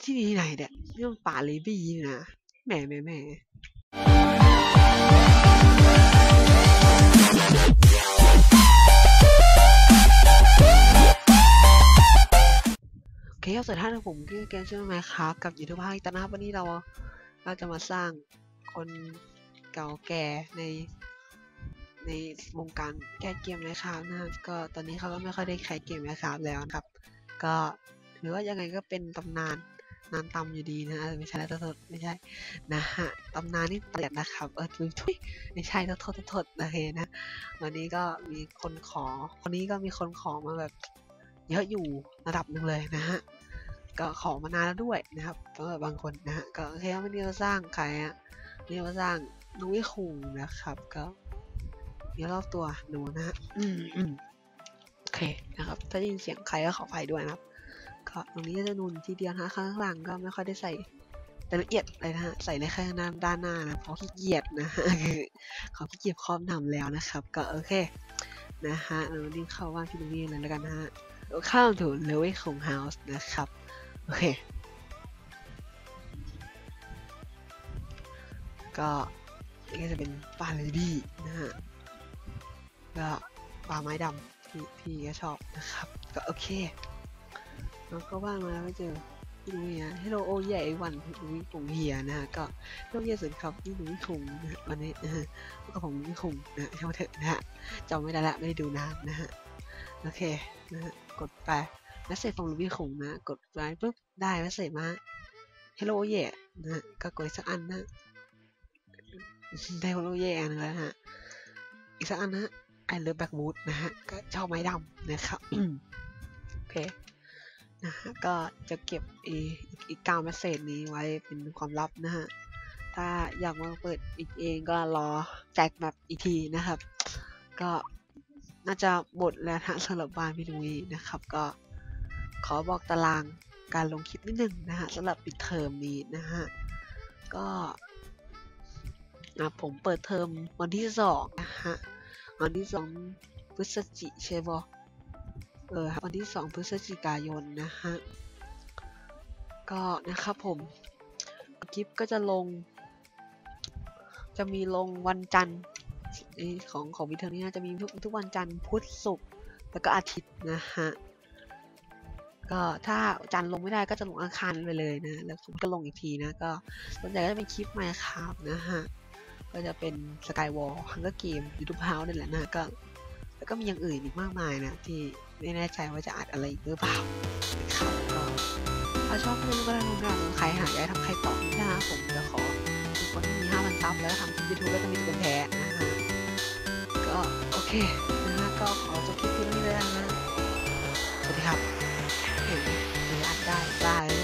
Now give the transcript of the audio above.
ที่นี่ไหนเนี่ยนี่มันป่าเลบี้นี่นะแหมแหมแหมโอเคครับสวัสดีท่านผมคือเกมชื่อไมครับกับยูทูบภาคอีกตนะครับวันนี้เราเราจะมาสร้างคนเก่าแก่ในในวงการแก้เกมนะครับนะครับก็ตอนนี้เขาก็ไม่ค่อยได้ใช้เกมนะครับแล้วนะครับ ก็หรือว่ายังไงก็เป็นตำนาน นานตำอยู่ดีนะไม่ใช่แล้วโทษไม่ใช่นะฮะตำนานนี่เปลี่ยนนะครับเออทุยทุยไม่ใช่โทษโทษโทษโอเคนะ วันนี้ก็มีคนขอ คนนี้ก็มีคนขอมาแบบ เยอะอยู่ระดับหนึ่งเลยนะฮะก็ขอมานานแล้วด้วยนะครับสำหรับบางคนนะฮะก็โอเควันนี้เราสร้างใครอะนนี้เราสร้างนุ้ยคุงนะครับ ก็เดี๋ยวรอบตัวหนูนะฮะอืมอืมโอเคนะครับ ถ้าได้ยินเสียงใครก็ขออภัยด้วยนะครับ ก็ตรงนี้ก็จะนุนทีเดียวนะข้างหลังก็ไม่ค่อยได้ใส่แต่ละเอียดเลยนะฮะใส่ในแค่ด้าด้านหน้านะเพราะขี้เกียจนะฮะคือเขาขี้เกียจครอบนำแล้วนะครับ ก็โอเคนะฮะเรารีบเข้าว่านพี่ตรงนุ้เลยแล้วกันนะฮะเข้าถึงเลเวลของเฮาส์นะครับโอเคก็นี่ก็จะเป็นปลาเลดี้นะฮะก็ปลาไม้ดำที่พี่ก็ชอบนะครับ ก็โอเค แล้วก็ว่างมาไม่เจอพี่นุ้ยนะฮัลโหลโอใหญ่วันพี่นุ้ยคงเฮียนะฮะก็พี่นุ้ยสุดครับพี่นุ้ยคงนะวันนี้นะฮะก็ผมนุ้ยคงนะช่าเถอะนะฮะจำไม่ได้ละไม่ได้ดูนานนะฮะโอเคนะฮะกดไปแมสเซจของลูบี้คงนะ กดไลค์ปุ๊บได้แมสเซจมาฮัลโหลเย่นะฮะก็กดอีกสักอันนะได้ฮัลโหลเย่อันนึงแล้วนะฮะอีกสักอันนะไอเลิฟแบ็กมูดนะฮะก็ชอบไม้ดำนะครับโอเค นะฮะก็จะเก็บอีอีกเก้าเมสเซจนี้ไว้เป็นความลับนะฮะ ถ้าอยากมาเปิดอีกเองก็รอแจกแบบอีกทีนะครับ ก็น่าจะหมดแล้วนะสำหรับบ้านพี่นุ้ยนะครับ ก็ขอบอกตารางการลงคลิปนิดนึงนะฮะสำหรับปิดเทอมนี้นะฮะ ก็นะผมเปิดเทอมวันที่สองนะฮะ วันที่สองพฤศจิใช่ปะ ออวันที่ 2 พฤศจิกายนนะฮะ ก็นะครับผมคลิปก็จะลง จะมีลงวันจันทร์ของของวิเทอร์นี่นะจะมีทุกทุกวันจันทร์พุธศุกร์แล้วก็อาทิตย์นะฮะก็ถ้าจันทร์ลงไม่ได้ก็จะลงอังคารไปเลยนะ แล้วผมก็ลงอีกทีนะ ก็ส่วนใหญ่ก็จะเป็นคลิปไมค์ครับนะฮะ ก็จะเป็นสกายวอลฮังเกอร์เกมยูทูบเฮาส์นี่แหละนะก็ แล้วก็มีอย่างอื่นอีกมากมายนะ ที่ไม่แน่ใจว่าจะอัดอะไรอีกหรือเปล่าก็ถ้าชอบก็ก็ได้ลงกันใครหาอยากทำใครต่อไม่ได้ผมจะขอทุกคนที่มีห้าพันซับแล้วทำคลิปยูทูบแล้วจะมีตัวแพ้นะฮะก็โอเคนะฮะก็ขอจบคลิปที่นี่เลยนะสวัสดีครับ เห็นหรืออัดได้บาย